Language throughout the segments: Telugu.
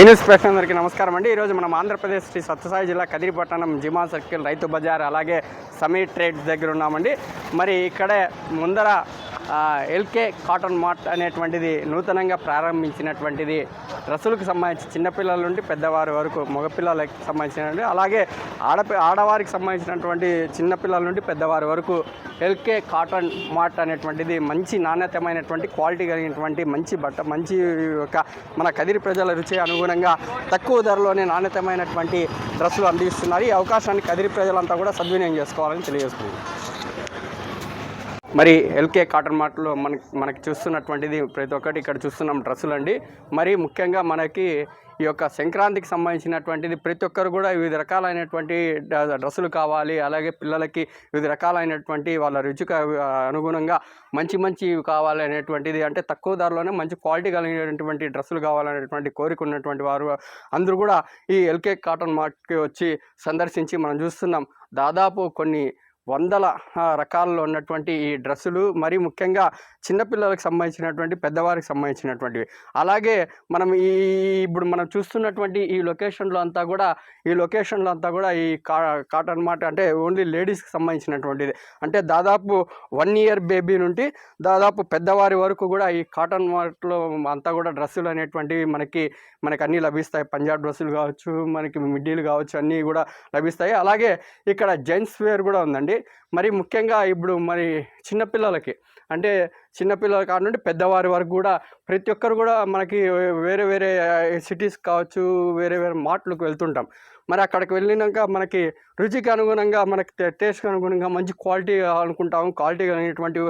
ఈ న్యూస్ అందరికీ నమస్కారం అండి. ఈరోజు మనం ఆంధ్రప్రదేశ్ శ్రీ సత్యసాయి జిల్లా కదిరిపట్టణం జిమా సర్కిల్ రైతు బజార్ అలాగే సమీర్ ట్రేడ్స్ దగ్గర ఉన్నామండి. మరి ఇక్కడే ముందర ఎల్కే కాటన్ మార్ట్ అనేటువంటిది నూతనంగా ప్రారంభించినటువంటిది డ్రెస్సులకు సంబంధించి చిన్నపిల్లల నుండి పెద్దవారి వరకు మగపిల్లలకి సంబంధించినటువంటి అలాగే ఆడపి ఆడవారికి సంబంధించినటువంటి చిన్నపిల్లల నుండి పెద్దవారి వరకు ఎల్కే కాటన్ మార్ట్ అనేటువంటిది మంచి నాణ్యతమైనటువంటి క్వాలిటీ కలిగినటువంటి మంచి బట్ట మంచి ఒక మన కదిరి ప్రజల రుచి అనుగుణంగా తక్కువ ధరలోనే నాణ్యతమైనటువంటి డ్రెస్సులు అందిస్తున్నారు. ఈ అవకాశాన్ని కదిరి ప్రజలంతా కూడా సద్వినియోగం చేసుకోవాలని తెలియజేస్తుంది మరి ఎల్కే కాటన్ మార్ట్లో మనకి మనకి చూస్తున్నటువంటిది ప్రతి ఒక్కటి ఇక్కడ చూస్తున్నాం డ్రెస్సులు అండి మరి ముఖ్యంగా మనకి ఈ యొక్క సంక్రాంతికి సంబంధించినటువంటిది ప్రతి ఒక్కరు కూడా వివిధ రకాలైనటువంటి డ్రెస్సులు కావాలి. అలాగే పిల్లలకి వివిధ రకాలైనటువంటి వాళ్ళ రుచికి అనుగుణంగా మంచి మంచి కావాలి అనేటువంటిది. అంటే తక్కువ ధరలోనే మంచి క్వాలిటీ కలిగినటువంటి డ్రెస్సులు కావాలనేటువంటి కోరిక ఉన్నటువంటి వారు అందరూ కూడా ఈ ఎల్కే కాటన్ మార్ట్కి వచ్చి సందర్శించి మనం చూస్తున్నాం. దాదాపు కొన్ని వందల రకాల్లో ఉన్నటువంటి ఈ డ్రెస్సులు మరి ముఖ్యంగా చిన్నపిల్లలకు సంబంధించినటువంటి పెద్దవారికి సంబంధించినటువంటివి. అలాగే మనం ఈ ఇప్పుడు మనం చూస్తున్నటువంటి ఈ లొకేషన్లో అంతా కూడా ఈ లొకేషన్లో అంతా కూడా ఈ కా కాటన్ మార్ట్ అంటే ఓన్లీ లేడీస్కి సంబంధించినటువంటిది. అంటే దాదాపు వన్ ఇయర్ బేబీ నుండి దాదాపు పెద్దవారి వరకు కూడా ఈ కాటన్ మార్ట్లో అంతా కూడా డ్రెస్సులు అనేటువంటివి మనకి మనకి అన్నీ లభిస్తాయి. పంజాబ్ డ్రెస్సులు కావచ్చు మనకి మిడ్డీలు కావచ్చు అన్నీ కూడా లభిస్తాయి. అలాగే ఇక్కడ జెంట్స్ వేర్ కూడా ఉందండి. funded మరి ముఖ్యంగా ఇప్పుడు మరి చిన్నపిల్లలకి అంటే చిన్నపిల్లల కాడ నుండి పెద్దవారి వరకు కూడా ప్రతి ఒక్కరు కూడా మనకి వేరే వేరే సిటీస్ కావచ్చు వేరే వేరే మాటలకు వెళ్తుంటాం. మరి అక్కడికి వెళ్ళినాక మనకి రుచికి అనుగుణంగా మనకి టే- టేస్ట్కి అనుగుణంగా మంచి క్వాలిటీ కావాలనుకుంటాము. క్వాలిటీ కలిగినటువంటి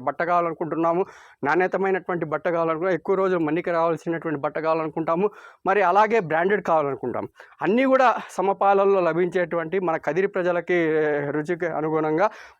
బట్ట కావాలనుకుంటున్నాము. నాణ్యతమైనటువంటి బట్ట కావాలనుకుంటాము. ఎక్కువ రోజులు మన్నికి రావాల్సినటువంటి బట్ట కావాలనుకుంటాము. మరి అలాగే బ్రాండెడ్ కావాలనుకుంటాం. అన్నీ కూడా సమపాలల్లో లభించేటువంటి మన కదిరి ప్రజలకి రుచికి అనుగుణంగా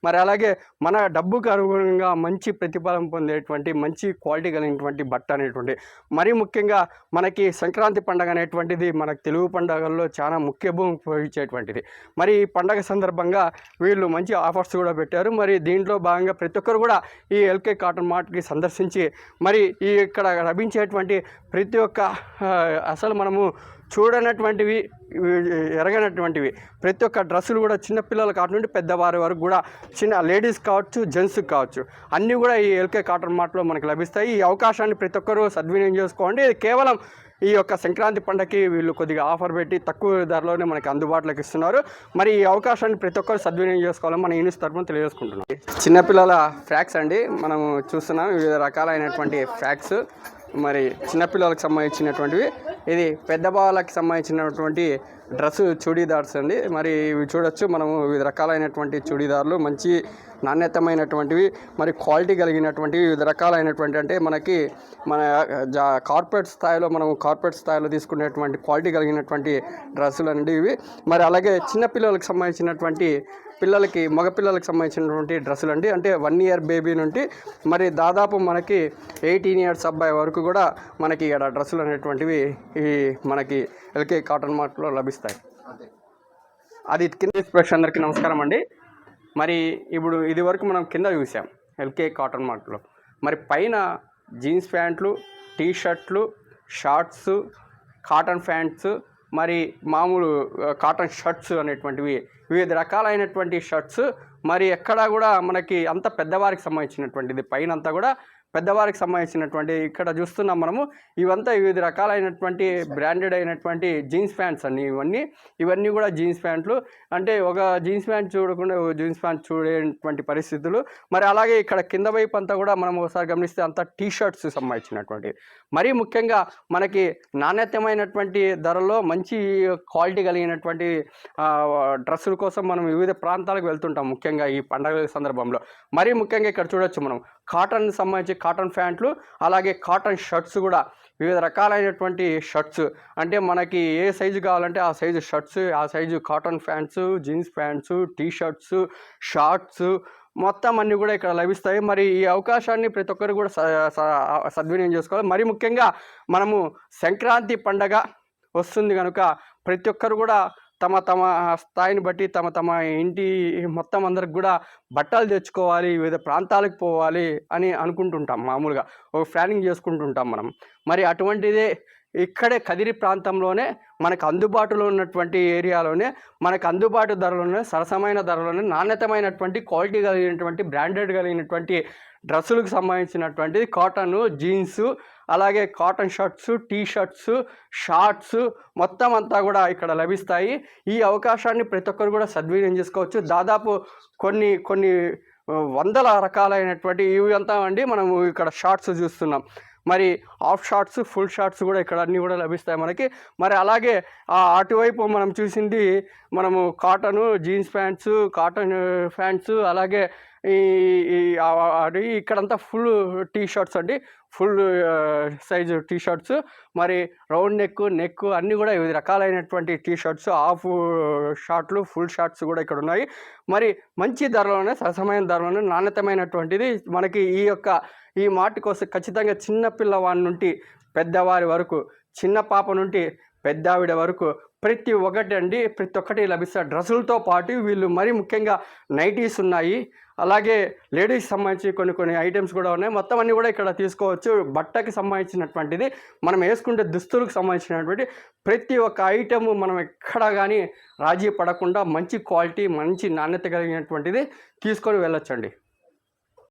మరి అలాగే మన డబ్బుకు అనుగుణంగా మంచి ప్రతిఫలం పొందేటువంటి మంచి క్వాలిటీ కలిగినటువంటి బట్ట అనేటువంటి మరీ ముఖ్యంగా మనకి సంక్రాంతి పండగ అనేటువంటిది మనకు తెలుగు పండగల్లో చాలా ముఖ్య భూమి పోషించేటువంటిది. మరి ఈ పండగ సందర్భంగా వీళ్ళు మంచి ఆఫర్స్ కూడా పెట్టారు. మరి దీంట్లో భాగంగా ప్రతి ఒక్కరు కూడా ఈ ఎల్కే కాటన్ మార్ట్కి సందర్శించి మరి ఈ ఇక్కడ లభించేటువంటి ప్రతి ఒక్క అసలు మనము చూడనటువంటివి ఎరగనటువంటివి. ప్రతి ఒక్క డ్రెస్సులు కూడా చిన్నపిల్లల కాటు నుండి పెద్దవారి వరకు కూడా చిన్న లేడీస్ కావచ్చు జెంట్స్ కావచ్చు. అన్నీ కూడా ఈ ఎల్కే కాటన్ మార్ట్లో మనకు లభిస్తాయి. ఈ అవకాశాన్ని ప్రతి ఒక్కరూ సద్వినియోగం చేసుకోండి. ఇది కేవలం ఈ యొక్క సంక్రాంతి పండగకి వీళ్ళు కొద్దిగా ఆఫర్ పెట్టి తక్కువ ధరలోనే మనకి అందుబాటులోకి ఇస్తున్నారు. మరి ఈ అవకాశాన్ని ప్రతి ఒక్కరు సద్వినియోగం చేసుకోవాలని మన యూనిస్ తరఫున తెలియజేసుకుంటున్నాం. చిన్నపిల్లల ఫ్రాక్స్ అండి. మనం చూస్తున్నాం వివిధ రకాలైనటువంటి ఫ్రాక్స్. మరి చిన్నపిల్లలకు సంబంధించినటువంటివి. ఇది పెద్ద బాలకి సంబంధించినటువంటి డ్రెస్ చూడీదార్స్ అండి. మరి ఇవి చూడొచ్చు. మనము వివిధ రకాలైనటువంటి చూడీదార్లు మంచి నాణ్యతమైనటువంటివి మరి క్వాలిటీ కలిగినటువంటివి వివిధ రకాలైనటువంటి అంటే మనకి మన జా కార్పొరేట్ స్థాయిలో మనం కార్పొరేట్ స్థాయిలో తీసుకునేటువంటి క్వాలిటీ కలిగినటువంటి డ్రెస్సులు అండి ఇవి. మరి అలాగే చిన్నపిల్లలకు సంబంధించినటువంటి పిల్లలకి మగపిల్లలకు సంబంధించినటువంటి డ్రెస్సులు అండి. అంటే వన్ ఇయర్ బేబీ నుండి మరి దాదాపు మనకి ఎయిటీన్ ఇయర్స్ అబ్బాయి వరకు కూడా మనకి ఇక్కడ డ్రెస్సులు అనేటువంటివి ఈ మనకి ఎల్కే కాటన్ మార్ట్లో లభిస్తాయి. అది కింద ఫ్రెష్ అందరికీ నమస్కారం అండి. మరి ఇప్పుడు ఇది వరకు మనం కింద చూసాం ఎల్కే కాటన్ మార్ట్లో. మరి పైన జీన్స్ ప్యాంట్లు టీ షర్ట్లు షార్ట్స్ కాటన్ ప్యాంట్స్ మరి మామూలు కాటన్ షర్ట్స్ అనేటువంటివి వివిధ రకాలైనటువంటి షర్ట్స్ మరి ఎక్కడా కూడా మనకి అంత పెద్దవారికి సంబంధించినటువంటిది. పైన అంతా కూడా పెద్దవారికి సంబంధించినటువంటి ఇక్కడ చూస్తున్నాం మనము. ఇవంతా వివిధ రకాలైనటువంటి బ్రాండెడ్ అయినటువంటి జీన్స్ ప్యాంట్స్ అన్ని ఇవన్నీ. ఇవన్నీ కూడా జీన్స్ ప్యాంట్లు. అంటే ఒక జీన్స్ ప్యాంట్ చూడకుండా జీన్స్ ప్యాంట్ చూడేటువంటి పరిస్థితులు. మరి అలాగే ఇక్కడ కింద వైపు అంతా కూడా మనం ఒకసారి గమనిస్తే అంతా టీ షర్ట్స్ సంబంధించినటువంటి. మరీ ముఖ్యంగా మనకి నాణ్యతమైనటువంటి ధరలో మంచి క్వాలిటీ కలిగినటువంటి డ్రెస్సుల కోసం మనం వివిధ ప్రాంతాలకు వెళ్తుంటాం ముఖ్యంగా ఈ పండగల సందర్భంలో. మరీ ముఖ్యంగా ఇక్కడ చూడొచ్చు మనం. కాటన్ సంబంధించి కాటన్ ప్యాంట్లు అలాగే కాటన్ షర్ట్స్ కూడా. వివిధ రకాలైనటువంటి షర్ట్స్. అంటే మనకి ఏ సైజు కావాలంటే ఆ సైజు షర్ట్స్ ఆ size cotton pants jeans pants T shirts shorts మొత్తం అన్నీ కూడా ఇక్కడ లభిస్తాయి. మరి ఈ అవకాశాన్ని ప్రతి ఒక్కరు కూడా స- సద్వినియోగం చేసుకోవాలి. మరి ముఖ్యంగా మనము సంక్రాంతి పండగ వస్తుంది కనుక ప్రతి ఒక్కరు కూడా తమ తమ స్థాయిని బట్టి తమ తమ ఇంటి మొత్తం అందరికి కూడా బట్టలు తెచ్చుకోవాలి వివిధ ప్రాంతాలకు పోవాలి అని అనుకుంటుంటాం మామూలుగా. ఒక ప్లానింగ్ చేసుకుంటుంటాం మనం. మరి అటువంటిదే ఇక్కడే కదిరి ప్రాంతంలోనే మనకు అందుబాటులో ఉన్నటువంటి ఏరియాలోనే మనకు అందుబాటు ధరలోనే సరసమైన ధరలోనే నాణ్యతమైనటువంటి క్వాలిటీ కలిగినటువంటి బ్రాండెడ్ కలిగినటువంటి డ్రెస్సులకు సంబంధించినటువంటిది కాటన్ జీన్స్ అలాగే cotton shirts T shirts shorts మొత్తం అంతా కూడా ఇక్కడ లభిస్తాయి. ఈ అవకాశాన్ని ప్రతి ఒక్కరు కూడా సద్వినియోగం చేసుకోవచ్చు. దాదాపు కొన్ని కొన్ని వందల రకాలైనటువంటి ఇవి అంతా అండి. మనము ఇక్కడ షార్ట్స్ చూస్తున్నాం. మరి హాఫ్ షార్ట్స్ ఫుల్ షార్ట్స్ కూడా ఇక్కడ అన్నీ కూడా లభిస్తాయి మనకి. మరి అలాగే ఆ అటువైపు మనం చూసింది మనము cotton jeans pants cotton pants అలాగే ఈ అది ఇక్కడంతా ఫుల్ టీ షర్ట్స్ అండి. Full size T shirts. మరి రౌండ్ నెక్ నెక్ అన్నీ కూడా వివిధ రకాలైనటువంటి టీ షర్ట్స్. హాఫ్ షార్ట్లు ఫుల్ షార్ట్స్ కూడా ఇక్కడ ఉన్నాయి. మరి మంచి ధరలోనే సరసమైన ధరలోనే నాణ్యతమైనటువంటిది మనకి ఈ యొక్క ఈ మాట కోసం ఖచ్చితంగా చిన్న పిల్లవాడి నుండి పెద్దవారి వరకు చిన్న పాప నుండి పెద్దావిడ వరకు ప్రతి ఒక్కటి అండి ప్రతి ఒక్కటి లభిస్తాయి. డ్రెస్సులతో పాటు వీళ్ళు మరీ ముఖ్యంగా నైటీస్ ఉన్నాయి. అలాగే లేడీస్ సంబంధించి కొన్ని కొన్ని ఐటమ్స్ కూడా ఉన్నాయి. మొత్తం అన్నీ కూడా ఇక్కడ తీసుకోవచ్చు. బట్టకి సంబంధించినటువంటిది మనం వేసుకుంటే దుస్తులకు సంబంధించినటువంటి ప్రతి ఒక్క ఐటమ్ మనం ఎక్కడ కానీ రాజీ పడకుండా మంచి క్వాలిటీ మంచి నాణ్యత కలిగినటువంటిది తీసుకొని వెళ్ళొచ్చండి.